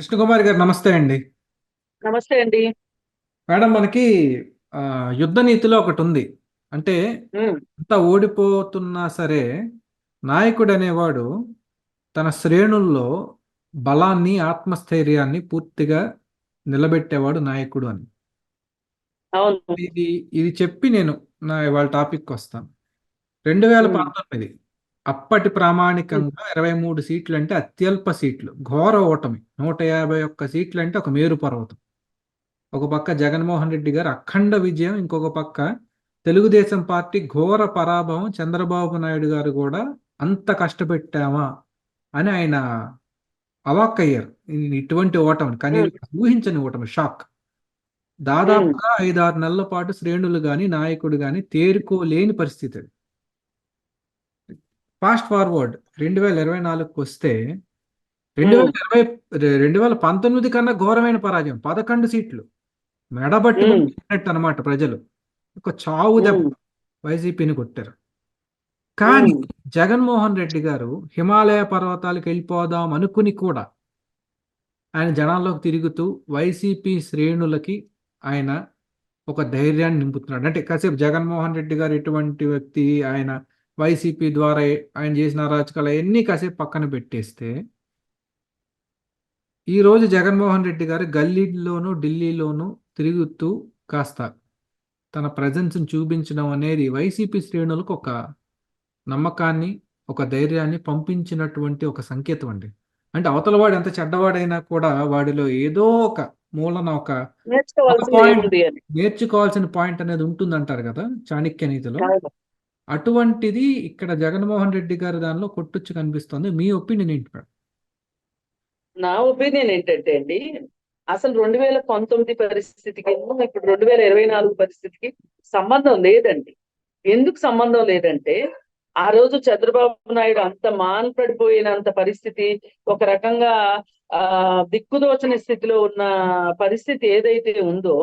కృష్ణకుమారి గారు నమస్తే అండి. నమస్తే అండి. మేడం మనకి యుద్ధ నీతిలో ఒకటి ఉంది. అంటే ఎంత ఓడిపోతున్నా సరే నాయకుడు అనేవాడు తన శ్రేణుల్లో బలాన్ని ఆత్మస్థైర్యాన్ని పూర్తిగా నిలబెట్టేవాడు నాయకుడు అని. ఇది ఇది చెప్పి నేను నా ఇవాళ టాపిక్ వస్తాను. రెండు వేల పంతొమ్మిది అప్పటి ప్రామాణికంగా ఇరవై మూడు సీట్లు అంటే అత్యల్ప సీట్లు. ఘోర ఓటమి. నూట యాభై ఒక్క సీట్లు అంటే ఒక మేరు పర్వతం. ఒక పక్క జగన్మోహన్ రెడ్డి గారు అఖండ విజయం ఇంకొక పక్క తెలుగుదేశం పార్టీ ఘోర పరాభవం చంద్రబాబు నాయుడు గారు కూడా అంత కష్టపెట్టామా అని ఆయన అవాక్కయ్యారు ఇ- ఇటువంటి ఓటమి కానీ ఊహించని ఓటమి. షాక్. దాదాపుగా ఐదారు నెలల పాటు శ్రేణులు కానీ నాయకుడు కానీ తేరుకోలేని పరిస్థితి అది. ఫాస్ట్ ఫార్వర్డ్ రెండు వేల ఇరవై నాలుగుకి వస్తే రెండు వేల ఇరవై రెండు వేల పంతొమ్మిది కన్నా ఘోరమైన పరాజయం పదకొండు సీట్లు. మెడబట్టుకుని ఉమ్, కొట్టినట్టు అనమాట ప్రజలు. ఒక చావు దెబ్బ ఉమ్, వైసీపీని కొట్టారు. కానీ జగన్మోహన్ రెడ్డి గారు హిమాలయ పర్వతాలకు వెళ్ళిపోదాం అనుకుని కూడా ఆయన జనాల్లోకి తిరుగుతూ వైసీపీ శ్రేణులకి ఆయన ఒక ధైర్యాన్ని నింపుతున్నాడు. అంటే కాసేపు జగన్మోహన్ రెడ్డి గారు ఎటువంటి వ్యక్తి ఆయన వైసీపీ ద్వారా ఆయన చేసిన అరాచకాలు అవన్నీ కాసేపు పక్కన పెట్టేస్తే ఈ రోజు జగన్మోహన్ రెడ్డి గారు గల్లీలోను ఢిల్లీలోను తిరుగుతూ కాస్త తన ప్రజెన్స్ని చూపించడం అనేది వైసీపీ శ్రేణులకు ఒక నమ్మకాన్ని ఒక ధైర్యాన్ని పంపించినటువంటి ఒక సంకేతం అండి. అంటే అవతలవాడు ఎంత చెడ్డవాడైనా కూడా వాడిలో ఏదో ఒక మూలన ఒక నేర్చుకోవాల్సిన పాయింట్ అనేది ఉంటుందంటారు కదా చాణక్య నీతిలో. అటువంటిది ఇక్కడ జగన్మోహన్ రెడ్డి గారి దానిలో కొట్టుచ్చు కనిపిస్తుంది. మీ ఒపీనియన్ ఏంటి మేడం? నా ఒపీనియన్ ఏంటంటే అండి అసలు రెండు వేల పంతొమ్మిది పరిస్థితికి ఇప్పుడు రెండు వేల ఇరవై నాలుగు పరిస్థితికి సంబంధం లేదండి. ఎందుకు సంబంధం లేదంటే ఆ రోజు చంద్రబాబు నాయుడు అంత మాన్పడిపోయినంత పరిస్థితి ఒక రకంగా ఆ దిక్కుదోచని స్థితిలో ఉన్న పరిస్థితి ఏదైతే ఉందో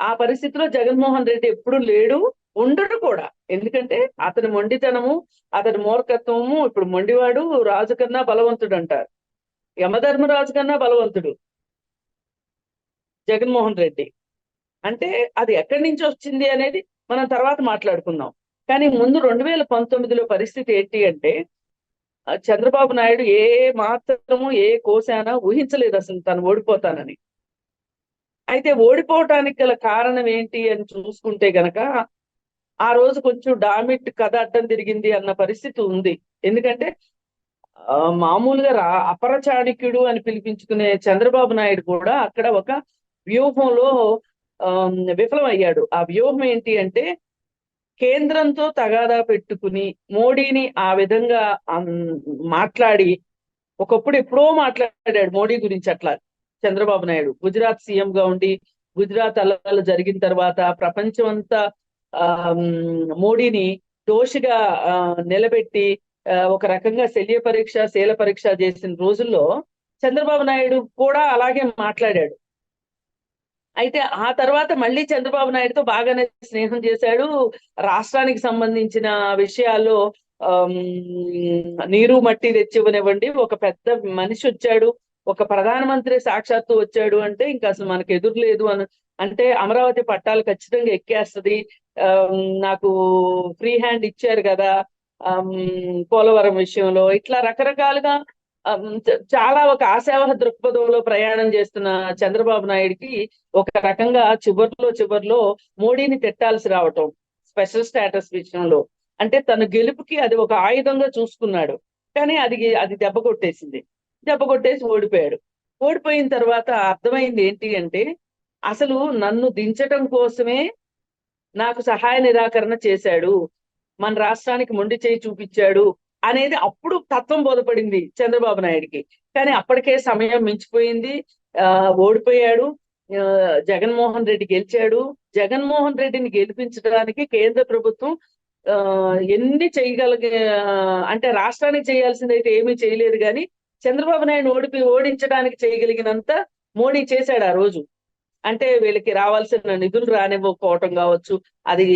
ఆ పరిస్థితిలో జగన్మోహన్ రెడ్డి ఎప్పుడు లేడు. ఉండడు కూడా. ఎందుకంటే అతని మొండితనము అతని మూర్ఖత్వము ఇప్పుడు మొండివాడు రాజు కన్నా బలవంతుడు అంటారు యమధర్మరాజు కన్నా బలవంతుడు జగన్మోహన్ రెడ్డి. అంటే అది ఎక్కడి నుంచి వచ్చింది అనేది మనం తర్వాత మాట్లాడుకుందాం. కానీ ముందు రెండు వేల పంతొమ్మిదిలో పరిస్థితి ఏంటి అంటే చంద్రబాబు నాయుడు ఏ మాత్రము ఏ కోశానా ఊహించలేదు అసలు తను ఓడిపోతానని. అయితే ఓడిపోవటానికి గల కారణం ఏంటి అని చూసుకుంటే గనక ఆ రోజు కొంచెం డామిట్ కథ అడ్డం తిరిగింది అన్న పరిస్థితి ఉంది. ఎందుకంటే ఆ, మామూలుగా రా అపర చాణక్యుడు అని పిలిపించుకునే చంద్రబాబు నాయుడు కూడా అక్కడ ఒక వ్యూహంలో విఫలం విఫలమయ్యాడు. ఆ వ్యూహం ఏంటి అంటే కేంద్రంతో తగాదా పెట్టుకుని మోడీని ఆ విధంగా మాట్లాడి ఒకప్పుడు ఎప్పుడో మాట్లాడాడు మోడీ గురించి అట్లా చంద్రబాబు నాయుడు. గుజరాత్ సీఎం గా ఉండి గుజరాత్ అల్లలు జరిగిన తర్వాత ప్రపంచం అంతా మోడీని దోషిగా ఆ, నిలబెట్టి ఒక రకంగా శల్య పరీక్ష శీల పరీక్ష చేసిన రోజుల్లో చంద్రబాబు నాయుడు కూడా అలాగే మాట్లాడాడు. అయితే ఆ తర్వాత మళ్ళీ చంద్రబాబు నాయుడుతో బాగానే స్నేహం చేశాడు. రాష్ట్రానికి సంబంధించిన విషయాల్లో నీరు మట్టి తెచ్చివ్వనివ్వండి. ఒక పెద్ద మనిషి వచ్చాడు. ఒక ప్రధానమంత్రి సాక్షాత్తు వచ్చాడు అంటే ఇంకా అసలు మనకు ఎదురు లేదు అని అంటే అమరావతి పట్టాలు ఖచ్చితంగా ఎక్కేస్తది. నాకు ఫ్రీ హ్యాండ్ ఇచ్చారు కదా పోలవరం విషయంలో. ఇట్లా రకరకాలుగా చాలా ఒక ఆశావహ దృక్పథంలో ప్రయాణం చేస్తున్న చంద్రబాబు నాయుడికి ఒక రకంగా చివర్లో చివర్లో మోడీని తిట్టాల్సి రావటం స్పెషల్ స్టేటస్ విషయంలో. అంటే తన గెలుపుకి అది ఒక ఆయుధంగా చూసుకున్నాడు. కానీ అది అది దెబ్బ కొట్టేసింది. దెబ్బ కొట్టేసి ఓడిపోయాడు. ఓడిపోయిన తర్వాత అర్థమైంది ఏంటి అంటే అసలు నన్ను దించటం కోసమే నాకు సహాయ నిరాకరణ చేశాడు. మన రాష్ట్రానికి మొండి చేయి చూపించాడు అనేది అప్పుడు తత్వం బోధపడింది చంద్రబాబు నాయుడికి. కానీ అప్పటికే సమయం మించిపోయింది. ఆ ఓడిపోయాడు. జగన్మోహన్ రెడ్డి గెలిచాడు. జగన్మోహన్ రెడ్డిని గెలిపించడానికి కేంద్ర ప్రభుత్వం ఆ ఎన్ని చేయగలిగే అంటే రాష్ట్రానికి చేయాల్సింది అయితే ఏమీ చేయలేదు కానీ చంద్రబాబు నాయుడు ఓడిపి ఓడించడానికి చేయగలిగినంత మోడీ చేశాడు ఆ రోజు. అంటే వీళ్ళకి రావాల్సిన నిధులు రానివ్వకపోవటం కావచ్చు. అది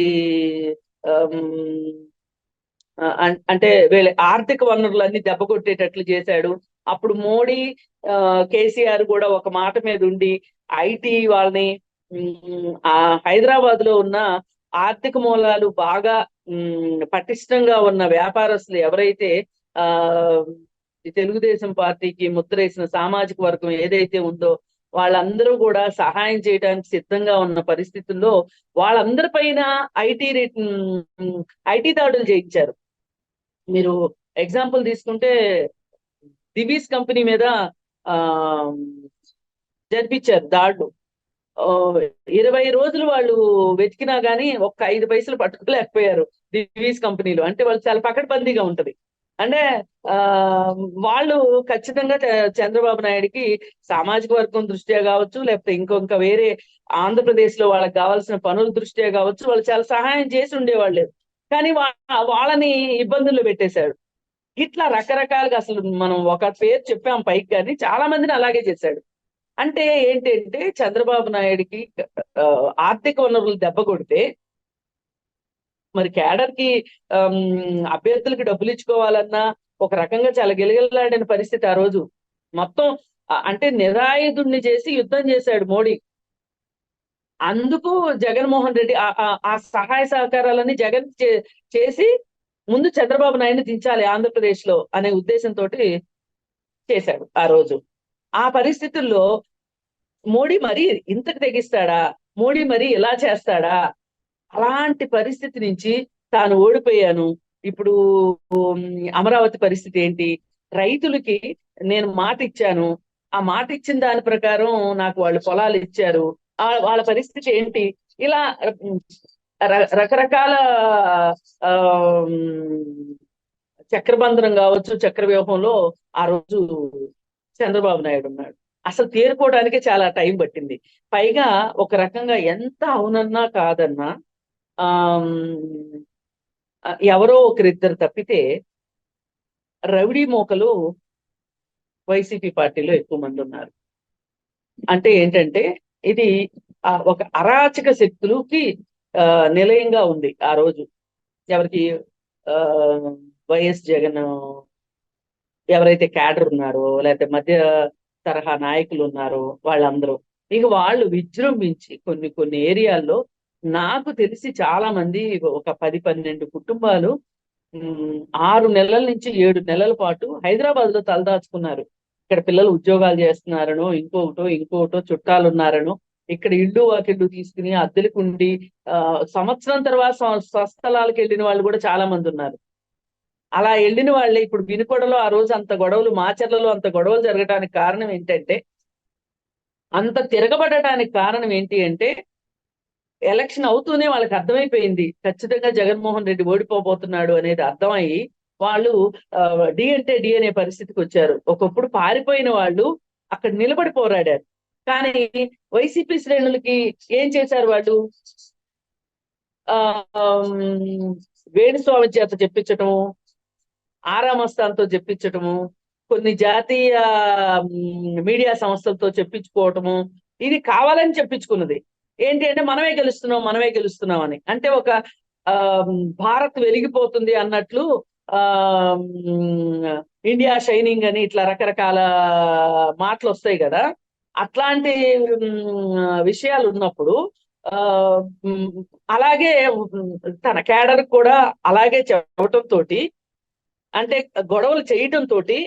అంటే వీళ్ళ ఆర్థిక వనరులన్నీ దెబ్బ కొట్టేటట్లు చేశాడు. అప్పుడు మోడీ కేసీఆర్ కూడా ఒక మాట మీద ఉండి ఐటీ వాళ్ళని ఆ హైదరాబాద్లో ఉన్న ఆర్థిక మూలాలు బాగా పటిష్టంగా ఉన్న వ్యాపారస్తులు ఎవరైతే ఆ తెలుగుదేశం పార్టీకి ముద్రేసిన సామాజిక వర్గం ఏదైతే ఉందో వాళ్ళందరూ కూడా సహాయం చేయడానికి సిద్ధంగా ఉన్న పరిస్థితుల్లో వాళ్ళందరి పైన ఐటీ ఐటీ దాడులు చేయించారు. మీరు ఎగ్జాంపుల్ తీసుకుంటే దివీస్ కంపెనీ మీద ఆ జరిపించారు దాడులు. ఇరవై రోజులు వాళ్ళు వెతికినా గానీ ఒక్క ఐదు పైసలు పట్టుకోలేకపోయారు దివీస్ కంపెనీలో. అంటే వాళ్ళు చాలా పకడ్బందీగా ఉంటది. అంటే ఆ వాళ్ళు ఖచ్చితంగా చంద్రబాబు నాయుడికి సామాజిక వర్గం దృష్ట్యా కావచ్చు లేకపోతే ఇంకొక వేరే ఆంధ్రప్రదేశ్లో వాళ్ళకి కావాల్సిన పనుల దృష్ట్యా కావచ్చు వాళ్ళు చాలా సహాయం చేసి ఉండేవాళ్ళు కానీ వా- వాళ్ళని ఇబ్బందుల్లో పెట్టేశాడు. ఇట్లా రకరకాలుగా అసలు మనం ఒక పేరు చెప్పాం పైకి కానీ చాలా మందిని అలాగే చేశాడు. అంటే ఏంటంటే చంద్రబాబు నాయుడికి ఆ, ఆర్థిక వనరులు దెబ్బ కొడితే మరి క్యాడర్కి అభ్యర్థులకి డబ్బులు ఇచ్చుకోవాలన్నా ఒక రకంగా చాలా గిలగిలలాడిన పరిస్థితి ఆ రోజు. మొత్తం అంటే నిరాయుధుణ్ణి చేసి యుద్ధం చేశాడు మోడీ. అందుకు జగన్మోహన్ రెడ్డి ఆ- సహాయ సహకారాలన్నీ జగన్ చే- చేసి ముందు చంద్రబాబు నాయుడు దించాలి ఆంధ్రప్రదేశ్లో అనే ఉద్దేశంతో చేశాడు ఆ రోజు. ఆ పరిస్థితుల్లో మోడీ మరి ఇంతకు తెగిస్తాడా? మోడీ మరి ఇలా చేస్తాడా? అలాంటి పరిస్థితి నుంచి తాను ఓడిపోయాను. ఇప్పుడు అమరావతి పరిస్థితి ఏంటి? రైతులకి నేను మాట ఇచ్చాను. ఆ మాట ఇచ్చిన దాని ప్రకారం నాకు వాళ్ళు పొలాలు ఇచ్చారు. ఆ వాళ్ళ పరిస్థితి ఏంటి? ఇలా రకరకాల ఆ, చక్రబంధనం కావచ్చు చక్ర వ్యూహంలో ఆ రోజు చంద్రబాబు నాయుడు ఉన్నాడు. అసలు తేరుకోవడానికే చాలా టైం పట్టింది. పైగా ఒక రకంగా ఎంత అవునన్నా కాదన్నా ఎవరో ఒకరిద్దరు తప్పితే రౌడీ మోకలు వైసీపీ పార్టీలో ఎక్కువ మంది ఉన్నారు. అంటే ఏంటంటే ఇది ఆ, ఒక అరాచక శక్తులకి ఆ, నిలయంగా ఉంది ఆ రోజు. ఎవరికి ఆ వైఎస్ జగన్ ఎవరైతే క్యాడర్ ఉన్నారో లేకపోతే మధ్య తరహా నాయకులు ఉన్నారో వాళ్ళందరూ ఇక వాళ్ళు విజృంభించి కొన్ని కొన్ని ఏరియాల్లో నాకు తెలిసి చాలా మంది ఒక పది పన్నెండు కుటుంబాలు ఆరు నెలల నుంచి ఏడు నెలల పాటు హైదరాబాద్లో తలదాచుకున్నారు. ఇక్కడ పిల్లలు ఉద్యోగాలు చేస్తున్నారనో ఇంకొకటో ఇంకొకటో చుట్టాలు ఉన్నారనో ఇక్కడ ఇల్లు వాకిళ్ళు తీసుకుని అద్దెలకు ఉండి ఆ, సంవత్సరం తర్వాత స్వస్థలాలకు వెళ్ళిన వాళ్ళు కూడా చాలా మంది ఉన్నారు. అలా వెళ్ళిన వాళ్ళే ఇప్పుడు వినుకొడలో ఆ రోజు అంత గొడవలు మాచర్లలో అంత గొడవలు జరగడానికి కారణం ఏంటంటే అంత తిరగబడటానికి కారణం ఏంటి అంటే ఎలక్షన్ అవుతూనే వాళ్ళకి అర్థమైపోయింది. ఖచ్చితంగా జగన్మోహన్ రెడ్డి ఓడిపోబోతున్నాడు అనేది అర్థమయ్యి వాళ్ళు డి అంటే డి అనే పరిస్థితికి వచ్చారు. ఒకప్పుడు పారిపోయిన వాళ్ళు అక్కడ నిలబడి పోరాడారు. కానీ వైసీపీ శ్రేణులకి ఏం చేశారు వాళ్ళు? ఆ వేణుస్వామి చేత చెప్పించటము ఆరామస్థాన్తో చెప్పించటము కొన్ని జాతీయ మీడియా సంస్థలతో చెప్పించుకోవటము ఇది కావాలని చెప్పించుకున్నది. ఏంటి అంటే మనమే గెలుస్తున్నాం మనమే గెలుస్తున్నాం అని. అంటే ఒక ఆ, భారత్ వెలిగిపోతుంది అన్నట్లు ఆ ఇండియా షైనింగ్ అని ఇట్లా రకరకాల మాటలు వస్తాయి కదా. అట్లాంటి విషయాలు ఉన్నప్పుడు ఆ అలాగే తన క్యాడర్ కూడా అలాగే చెప్పటం తోటి అంటే గొడవలు చేయటం తోటి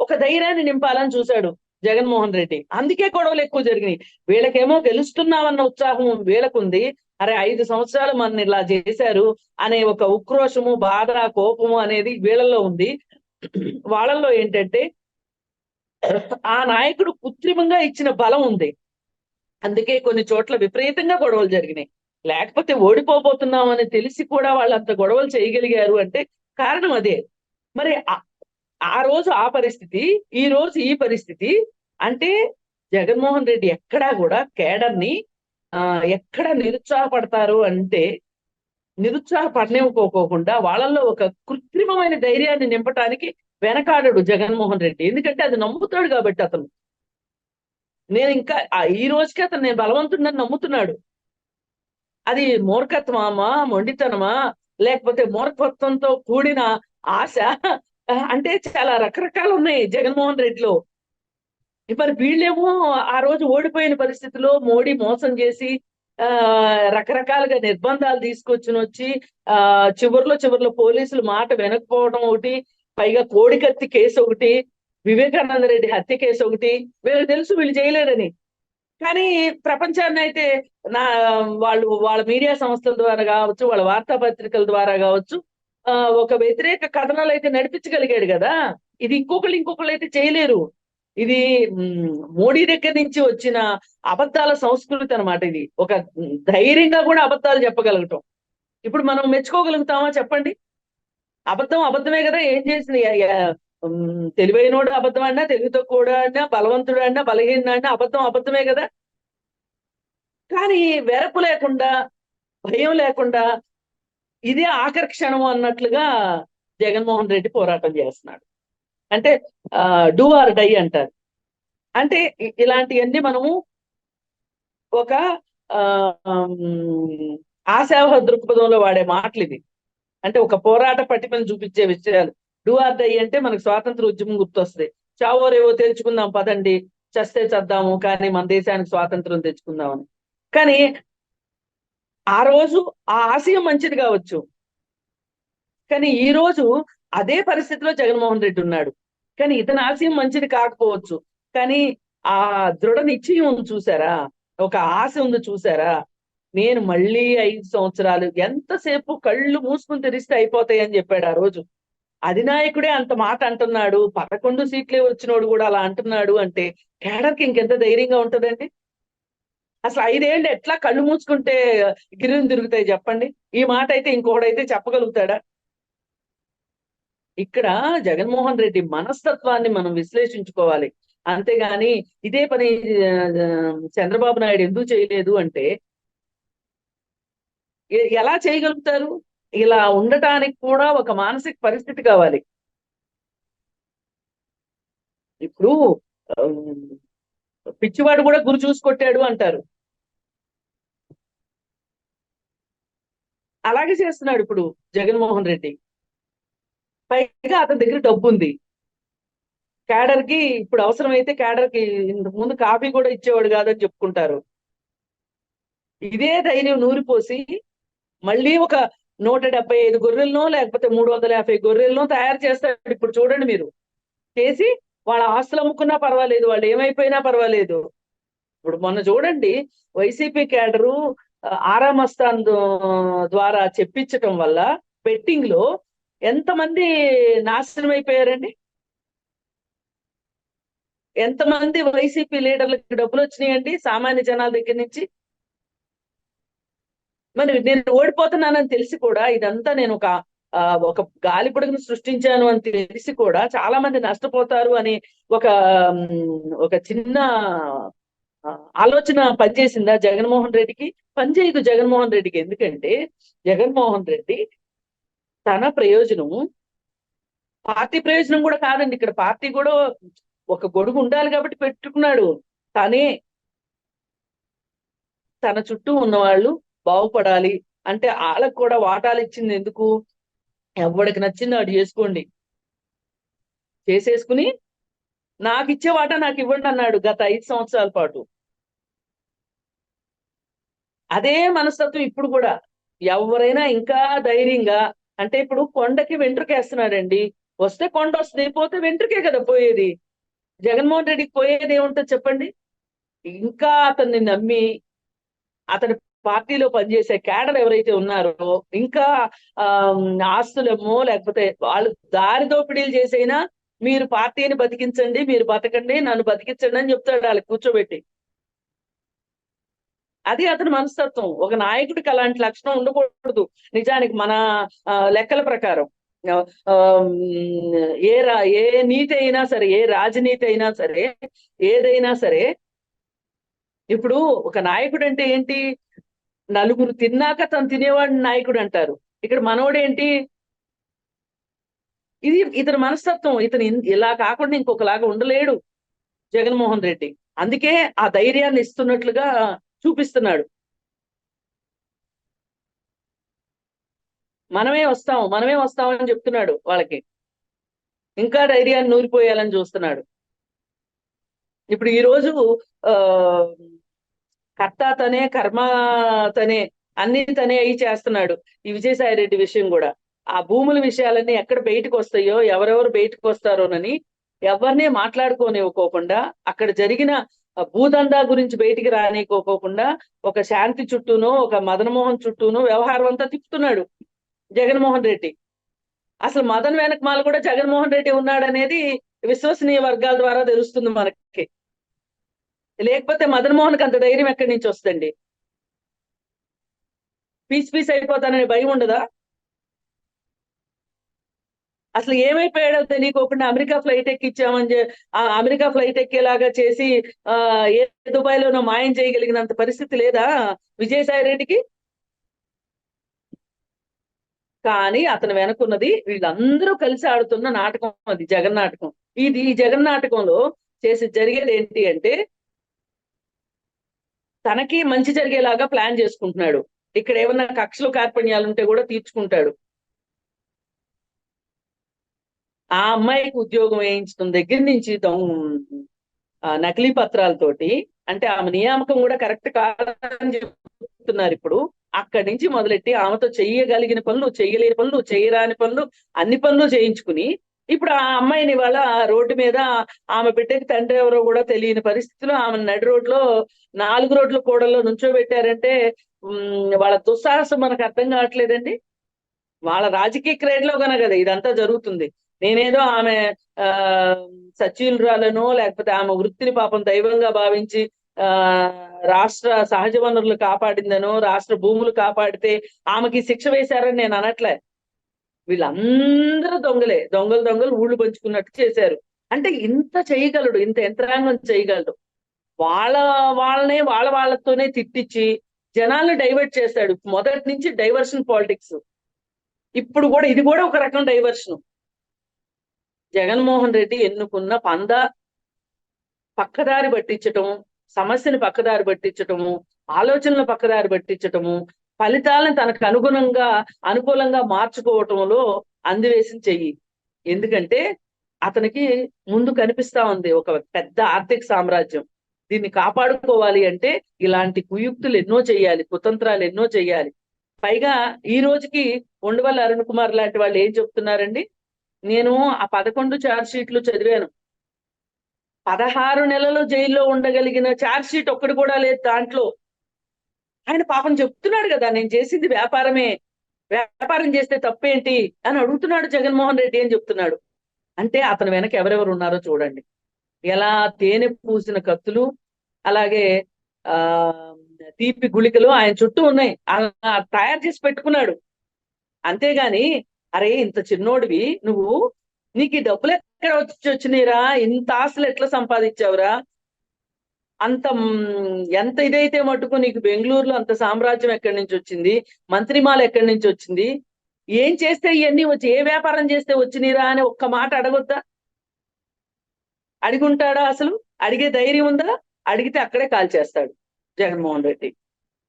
ఒక ధైర్యాన్ని నింపాలని చూశాడు. జగన్మోహన్ రెడ్డి. అందుకే గొడవలు ఎక్కువ జరిగినాయి. వీళ్ళకేమో గెలుస్తున్నామన్న ఉత్సాహం వీళ్ళకుంది. అరే ఐదు సంవత్సరాలు మన ఇలా చేశారు అనే ఒక ఉక్రోషము బాధ కోపము అనేది వీళ్ళల్లో ఉంది. వాళ్ళల్లో ఏంటంటే ఆ నాయకుడు కృత్రిమంగా ఇచ్చిన బలం ఉంది. అందుకే కొన్ని చోట్ల విపరీతంగా గొడవలు జరిగినాయి. లేకపోతే ఓడిపోబోతున్నాం అని తెలిసి కూడా వాళ్ళంత గొడవలు చేయగలిగారు అంటే కారణం అదే. మరి ఆ- రోజు ఆ పరిస్థితి ఈ రోజు ఈ పరిస్థితి అంటే జగన్మోహన్ రెడ్డి ఎక్కడా కూడా కేడర్ని ఆ ఎక్కడ నిరుత్సాహపడతారు అంటే నిరుత్సాహపడనివ్వకోకుండా వాళ్ళల్లో ఒక కృత్రిమమైన ధైర్యాన్ని నింపటానికి వెనకాడడు జగన్మోహన్ రెడ్డి. ఎందుకంటే అది నమ్ముతాడు కాబట్టి అతను. నేను ఇంకా ఆ ఈ రోజుకి అతను నేను బలవంతుడని నమ్ముతున్నాడు. అది మూర్ఖత్వమా మొండితనమా లేకపోతే మూర్ఖత్వంతో కూడిన ఆశ అంటే చాలా రకరకాలు ఉన్నాయి జగన్మోహన్ రెడ్డిలో. మరి వీళ్ళేమో ఆ రోజు ఓడిపోయిన పరిస్థితిలో మోడీ మోసం చేసి ఆ రకరకాలుగా నిర్బంధాలు తీసుకొచ్చుని వచ్చి ఆ చివరిలో చివరిలో పోలీసులు మాట వెనకపోవడం ఒకటి పైగా కోడికత్తి కేసు ఒకటి వివేకానంద రెడ్డి హత్య కేసు ఒకటి వీళ్ళకి తెలుసు వీళ్ళు చేయలేరని. కానీ ప్రపంచాన్ని అయితే నా వాళ్ళు వాళ్ళ మీడియా సంస్థల ద్వారా కావచ్చు వాళ్ళ వార్తాపత్రికల ద్వారా కావచ్చు ఒక వ్యతిరేక కథనాలు అయితే నడిపించగలిగాడు కదా? ఇది ఇంకొకళ్ళు ఇంకొకళ్ళు అయితే చేయలేరు. ఇది మోడీ దగ్గర నుంచి వచ్చిన అబద్ధాల సంస్కృతి అన్నమాట ఇది. ఒక ధైర్యంగా కూడా అబద్ధాలు చెప్పగలగటం. ఇప్పుడు మనం మెచ్చుకోగలుగుతామా చెప్పండి? అబద్ధం అబద్ధమే కదా? ఏం చేసిన తెలివైనోడు అబద్ధం అన్నా తెలివి తక్కువడు అన్నా బలవంతుడు అన్నా బలహీన అన్నా అబద్ధం అబద్ధమే కదా? కానీ వెరపు లేకుండా భయం లేకుండా ఇదే ఆఖరి క్షణం అన్నట్లుగా జగన్మోహన్ రెడ్డి పోరాటం చేస్తున్నాడు. అంటే డూ ఆర్ డై అంటారు. అంటే ఇలాంటివన్నీ మనము ఒక ఆశావహ దృక్పథంలో వాడే మాటలు ఇది అంటే ఒక పోరాట పట్టిమని చూపించే విషయాలు. డూ ఆర్ డై అంటే మనకు స్వాతంత్ర ఉద్యమం గుర్తొస్తుంది. చావో రేవో పదండి. చస్తే చద్దాము కానీ మన దేశానికి స్వాతంత్రం తెచ్చుకుందామని. కానీ ఆ రోజు ఆ ఆశయం మంచిది కావచ్చు. కానీ ఈ రోజు అదే పరిస్థితిలో జగన్మోహన్ రెడ్డి ఉన్నాడు. కానీ ఇతని ఆశయం మంచిది కాకపోవచ్చు. కానీ ఆ దృఢ నిశ్చయం ఉంది చూసారా? ఒక ఆశ ఉంది చూసారా? నేను మళ్ళీ ఐదు సంవత్సరాలు ఎంతసేపు కళ్ళు మూసుకుని తెరిస్తే అయిపోతాయి అని చెప్పాడు ఆ రోజు. అధినాయకుడే అంత మాట అంటున్నాడు. పదకొండు సీట్లే వచ్చినోడు కూడా అలా అంటున్నాడు అంటే కేడర్కి ఇంకెంత ధైర్యంగా ఉంటదండి? అసలు ఐదేళ్ళు ఎట్లా కళ్ళు మూసుకుంటే గిరిని తిరుగుతాయి చెప్పండి? ఈ మాట అయితే ఇంకొకడైతే చెప్పగలుగుతాడా? ఇక్కడ జగన్మోహన్ రెడ్డి మనస్తత్వాన్ని మనం విశ్లేషించుకోవాలి. అంతేగాని ఇదే పని చంద్రబాబు నాయుడు ఎందుకు చేయలేదు అంటే ఎలా చేయగలుగుతారు? ఇలా ఉండటానికి కూడా ఒక మానసిక పరిస్థితి కావాలి. ఇప్పుడు పిచ్చివాడు కూడా గురి చూసి కొట్టాడు అంటారు. అలాగే చేస్తున్నాడు ఇప్పుడు జగన్మోహన్ రెడ్డి. పైగా అతని దగ్గర డబ్బు ఉంది క్యాడర్కి ఇప్పుడు అవసరమైతే క్యాడర్కి ముందు కాఫీ కూడా ఇచ్చేవాడు కాదని చెప్పుకుంటారు. ఇదే ధైర్యం నూరిపోసి మళ్ళీ ఒక నూట డెబ్బై ఐదు గొర్రెలను లేకపోతే మూడు వందల యాభై గొర్రెలను తయారు చేస్తాడు ఇప్పుడు చూడండి మీరు. చేసి వాళ్ళ ఆస్తులు అమ్ముకున్నా పర్వాలేదు వాళ్ళు ఏమైపోయినా పర్వాలేదు. ఇప్పుడు మొన్న చూడండి వైసీపీ క్యాడరు ఆరామస్థాన్ ద్వారా చెప్పించటం వల్ల బెట్టింగ్లో ఎంతమంది నాశనం అయిపోయారండి ఎంతమంది వైసీపీ లీడర్లకి డబ్బులు వచ్చినాయండి సామాన్య జనాల దగ్గర నుంచి? మరి నేను ఓడిపోతున్నానని తెలిసి కూడా ఇదంతా నేను ఒక ఒక గాలి పొడుగును సృష్టించాను అని తెలిసి కూడా చాలా మంది నష్టపోతారు అని ఒక ఒక చిన్న ఆలోచన పనిచేసిందా జగన్మోహన్ రెడ్డికి? పనిచేయదు జగన్మోహన్ రెడ్డికి. ఎందుకంటే జగన్మోహన్ రెడ్డి తన ప్రయోజనం పార్టీ ప్రయోజనం కూడా కాదండి. ఇక్కడ పార్టీ కూడా ఒక గొడుగు ఉండాలి కాబట్టి పెట్టుకున్నాడు. తనే తన చుట్టూ ఉన్న వాళ్ళు బాగుపడాలి. అంటే వాళ్ళకు కూడా వాటాలు ఇచ్చింది ఎందుకు? ఎవడికి నచ్చింది వాడు చేసుకోండి. చేసేసుకుని నాకు ఇచ్చే వాటా నాకు ఇవ్వండి అన్నాడు గత ఐదు సంవత్సరాల పాటు. అదే మనస్తత్వం ఇప్పుడు కూడా. ఎవరైనా ఇంకా ధైర్యంగా అంటే ఇప్పుడు కొండకి వెంట్రుకేస్తున్నాడండి. వస్తే కొండ వస్తుంది పోతే వెంట్రుకే కదా పోయేది. జగన్మోహన్ రెడ్డికి పోయేది ఏముంటుంది చెప్పండి? ఇంకా అతన్ని నమ్మి అతని పార్టీలో పనిచేసే క్యాడర్ ఎవరైతే ఉన్నారో ఇంకా ఆ ఆస్తులేమో లేకపోతే వాళ్ళు దారి దోపిడీలు చేసైనా మీరు పార్టీని బతికించండి మీరు బతకండి నన్ను బతికించండి అని చెప్తాడు వాళ్ళకి కూర్చోబెట్టి. అది అతని మనస్తత్వం. ఒక నాయకుడికి అలాంటి లక్షణం ఉండకూడదు. నిజానికి మన ఆ, లెక్కల ప్రకారం. ఆ, ఏ రా ఏ నీతి అయినా సరే ఏ రాజనీతి అయినా సరే ఏదైనా సరే ఇప్పుడు ఒక నాయకుడు అంటే ఏంటి? నలుగురు తిన్నాక తను తినేవాడు నాయకుడు అంటారు. ఇక్కడ మనోడేంటి ఇది ఇతని మనస్తత్వం ఇతను ఇలా కాకుండా ఇంకొకలాగా ఉండలేడు జగన్మోహన్ రెడ్డి. అందుకే ఆ ధైర్యాన్ని ఇస్తున్నట్లుగా చూపిస్తున్నాడు. మనమే వస్తాం మనమే వస్తాం అని చెప్తున్నాడు వాళ్ళకి. ఇంకా ధైర్యాన్ని నూరిపోయాలని చూస్తున్నాడు. ఇప్పుడు ఈ రోజు ఆ కర్త తనే కర్మ తనే అన్ని తనే అయి చేస్తున్నాడు ఈ విజయసాయి రెడ్డి విషయం కూడా. ఆ భూముల విషయాలన్నీ ఎక్కడ బయటకు వస్తాయో ఎవరెవరు బయటకు వస్తారోనని ఎవరినే మాట్లాడుకోనివ్వకోకుండా అక్కడ జరిగిన భూదందా గురించి బయటికి రానికోకోకుండా ఒక శాంతి చుట్టూనో ఒక మదన్మోహన్ చుట్టూనో వ్యవహారం అంతా తిప్పుతున్నాడు జగన్మోహన్ రెడ్డి. అసలు మదన్ వెనకమాల కూడా జగన్మోహన్ రెడ్డి ఉన్నాడనేది విశ్వసనీయ వర్గాల ద్వారా తెలుస్తుంది మనకి. లేకపోతే మదన్ మోహన్కి అంత ధైర్యం ఎక్కడి నుంచి వస్తుంది పీస్ పీస్ అయిపోతానని భయం ఉండదా? అసలు ఏమైపోయాడో తెలియకోకుండా అమెరికా ఫ్లైట్ ఎక్కిచ్చామని ఆ అమెరికా ఫ్లైట్ ఎక్కేలాగా చేసి ఆ ఏ దుబాయ్ లోనో మాయం చేయగలిగినంత పరిస్థితి లేదా విజయసాయి రెడ్డికి? కానీ అతను వెనుకున్నది వీళ్ళందరూ కలిసి ఆడుతున్న నాటకం అది జగన్ నాటకం. ఇది ఈ జగన్ నాటకంలో చేసి జరిగేది ఏంటి అంటే తనకి మంచి జరిగేలాగా ప్లాన్ చేసుకుంటున్నాడు. ఇక్కడ ఏమన్నా కక్షలు కార్పణ్యాలు ఉంటే కూడా తీర్చుకుంటాడు. ఆ అమ్మాయికి ఉద్యోగం వేయించడం దగ్గర నుంచి ఆ నకిలీ పత్రాలతోటి అంటే ఆమె నియామకం కూడా కరెక్ట్ కాదని చెప్తున్నారు ఇప్పుడు. అక్కడి నుంచి మొదలెట్టి ఆమెతో చెయ్యగలిగిన పనులు చెయ్యలేని పనులు చేయరాని పనులు అన్ని పనులు చేయించుకుని ఇప్పుడు ఆ అమ్మాయిని వాళ్ళ రోడ్డు మీద ఆమె బిడ్డకి తండ్రి ఎవరో కూడా తెలియని పరిస్థితిలో ఆమె నడి రోడ్లో నాలుగు రోడ్ల కూడల్లో నుంచోబెట్టారంటే వాళ్ళ దుస్సాహసం మనకు అర్థం కావట్లేదండి. వాళ్ళ రాజకీయ క్రేడ్లో కనుక కదా ఇదంతా జరుగుతుంది. నేనేదో ఆమె ఆ సచివురాలను లేకపోతే ఆమె వృత్తిని పాపం దైవంగా భావించి ఆ రాష్ట్ర సహజ వనరులు కాపాడిందనో రాష్ట్ర భూములు కాపాడితే ఆమెకి శిక్ష వేశారని నేను అనట్లే. వీళ్ళందరూ దొంగలే. దొంగలు దొంగలు ఊళ్ళు పంచుకున్నట్టు చేశారు. అంటే ఇంత చేయగలడు ఇంత యంత్రాంగం చేయగలడు. వాళ్ళ వాళ్ళనే వాళ్ళ వాళ్ళతోనే తిట్టించి జనాలు డైవర్ట్ చేశాడు. మొదటి నుంచి డైవర్షన్ పాలిటిక్స్. ఇప్పుడు కూడా ఇది కూడా ఒక రకం డైవర్షన్. జగన్మోహన్ రెడ్డి ఎన్నుకున్న పంద పక్కదారి పట్టించటము సమస్యని పక్కదారి పట్టించటము ఆలోచనలు పక్కదారి పట్టించటము ఫలితాలను తనకు అనుగుణంగా అనుకూలంగా మార్చుకోవటంలో అందివేసిన చెయ్యి. ఎందుకంటే అతనికి ముందు కనిపిస్తా ఉంది ఒక పెద్ద ఆర్థిక సామ్రాజ్యం. దీన్ని కాపాడుకోవాలి అంటే ఇలాంటి కుయుక్తులు ఎన్నో చేయాలి కుతంత్రాలు ఎన్నో చేయాలి పైగా ఈ రోజుకి ఉండవల్లి అరుణ్ కుమార్ లాంటి వాళ్ళు ఏం చెప్తున్నారండి? నేను ఆ పదకొండు ఛార్జ్ షీట్లు చదివాను. పదహారు నెలలు జైల్లో ఉండగలిగిన ఛార్జ్ షీట్ ఒక్కటి కూడా లేదు దాంట్లో. ఆయన పాపం చెప్తున్నాడు కదా నేను చేసింది వ్యాపారమే. వ్యాపారం చేస్తే తప్పేంటి అని అడుగుతున్నాడు జగన్మోహన్ రెడ్డి అని చెప్తున్నాడు. అంటే అతని వెనక ఎవరెవరు ఉన్నారో చూడండి. ఎలా తేనె పూసిన కత్తులు అలాగే ఆ తీపి గుళికలు ఆయన చుట్టూ ఉన్నాయి. తయారు చేసి పెట్టుకున్నాడు. అంతేగాని అరే ఇంత చిన్నోడివి నువ్వు నీకు ఈ డబ్బులు ఎక్కడ వచ్చి వచ్చినాయిరా? ఇంత ఆశలు ఎట్లా సంపాదించావురా? అంత ఎంత ఇదైతే మటుకు నీకు బెంగళూరులో అంత సామ్రాజ్యం ఎక్కడి నుంచి వచ్చింది? మంత్రిమాల ఎక్కడి నుంచి వచ్చింది? ఏం చేస్తే ఇవన్నీ వచ్చి ఏ వ్యాపారం చేస్తే వచ్చినీరా అని ఒక్క మాట అడగొద్దా? అడిగుంటాడా అసలు? అడిగే ధైర్యం ఉందా? అడిగితే అక్కడే కాల్ చేస్తాడు జగన్మోహన్ రెడ్డి.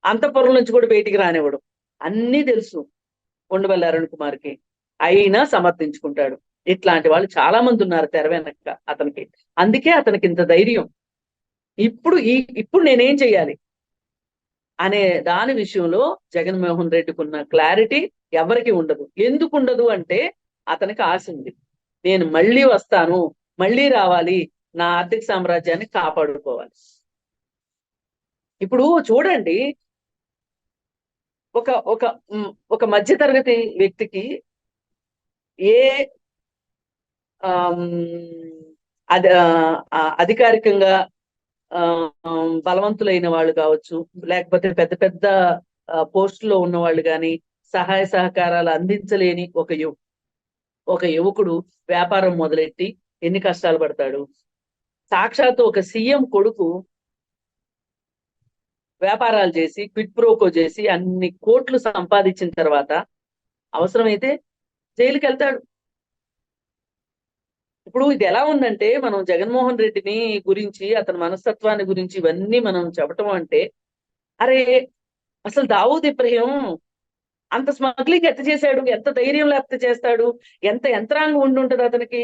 అంతఃపురం నుంచి కూడా బయటికి రానివ్వడం. అన్నీ తెలుసు. ఉండవల్లి అరుణ్ కుమార్కి. అయినా సమర్థించుకుంటాడు. ఇట్లాంటి వాళ్ళు చాలా మంది ఉన్నారు తెర వెనక అతనికి. అందుకే అతనికి ఇంత ధైర్యం. ఇప్పుడు ఈ ఇప్పుడు నేనేం చెయ్యాలి? అనే దాని విషయంలో జగన్మోహన్ రెడ్డికి ఉన్న క్లారిటీ ఎవరికి ఉండదు. ఎందుకు ఉండదు అంటే అతనికి ఆశ ఉంది. నేను మళ్ళీ వస్తాను మళ్ళీ రావాలి నా ఆర్థిక సామ్రాజ్యాన్ని కాపాడుకోవాలి. ఇప్పుడు చూడండి ఒక ఒక ఒక మధ్యతరగతి వ్యక్తికి ఏ ఆ, అధికారికంగా ఆ, బలవంతులైన వాళ్ళు కావచ్చు లేకపోతే పెద్ద పెద్ద పోస్టులో ఉన్న వాళ్ళు కానీ సహాయ సహకారాలు అందించలేని ఒక యువ ఒక యువకుడు వ్యాపారం మొదలెట్టి ఎన్ని కష్టాలు పడతాడు? సాక్షాత్తు ఒక సీఎం కొడుకు వ్యాపారాలు చేసి క్విట్ ప్రోకో చేసి అన్ని కోట్లు సంపాదించిన తర్వాత అవసరమైతే జైలుకి వెళ్తాడు ఇప్పుడు ఇది ఎలా ఉందంటే మనం జగన్మోహన్ రెడ్డిని గురించి అతని మనస్తత్వాన్ని గురించి ఇవన్నీ మనం చెప్పటం అంటే అరే అసలు దావూద్ ఇబ్రహీం అంత స్మగ్లింగ్ ఎత్త చేశాడు? ఎంత ధైర్యం లేకపోతే చేస్తాడు? ఎంత యంత్రాంగం ఉండి ఉంటది అతనికి?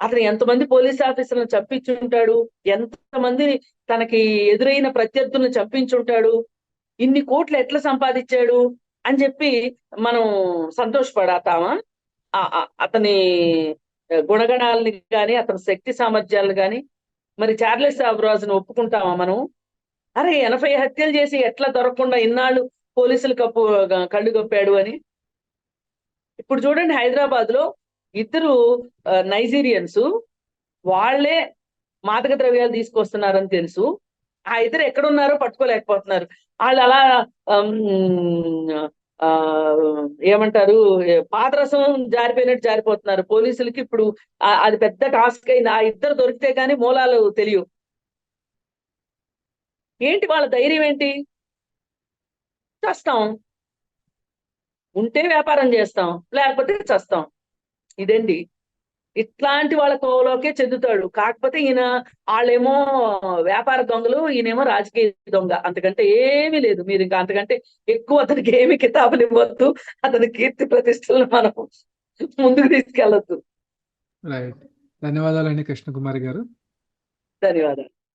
అతను ఎంతమంది పోలీస్ ఆఫీసర్లను చంపించుంటాడు? ఎంతమంది తనకి ఎదురైన ప్రత్యర్థులను చంపించుంటాడు? ఇన్ని కోట్లు ఎట్లా సంపాదించాడు? అని చెప్పి మనం సంతోషపడతామా? ఆ- ఆ- అతని గుణగణాలని కానీ అతని శక్తి సామర్థ్యాలను కానీ మరి చార్లెస్ రాజును ఒప్పుకుంటామా మనం అరే ఎనభై హత్యలు చేసి ఎట్లా దొరకకుండా ఇన్నాళ్ళు పోలీసులు కప్పు కళ్ళు కప్పాడు అని. ఇప్పుడు చూడండి హైదరాబాద్లో ఇద్దరు నైజీరియన్స్ వాళ్ళే మాదక ద్రవ్యాలు తీసుకొస్తున్నారని తెలుసు. ఆ ఇద్దరు ఎక్కడున్నారో పట్టుకోలేకపోతున్నారు. వాళ్ళు అలా ఆ, ఏమంటారు పాదరసం జారిపోయినట్టు జారిపోతున్నారు. పోలీసులకి ఇప్పుడు అది పెద్ద టాస్క్ అయింది. ఆ ఇద్దరు దొరికితే గానీ మూలాలు తెలియవు. ఏంటి వాళ్ళ ధైర్యం ఏంటి? చస్తాం. ఉంటే వ్యాపారం చేస్తాం. లేకపోతే చస్తాం. ఇదండి ఇట్లాంటి వాళ్ళ కోవలోకే చెందుతాడు. కాకపోతే ఈయన వాళ్ళేమో వ్యాపార దొంగలు ఈయనేమో రాజకీయ దొంగ. అంతకంటే ఏమీ లేదు. మీరు ఇంకా అంతకంటే ఎక్కువ అతనికి ఏమి కితాబులు ఇవ్వద్దు. అతని కీర్తి ప్రతిష్టలను మనం ముందుకు తీసుకెళ్ళొద్దు. రైట్. ధన్యవాదాలండి కృష్ణకుమారి గారు. ధన్యవాదాలు.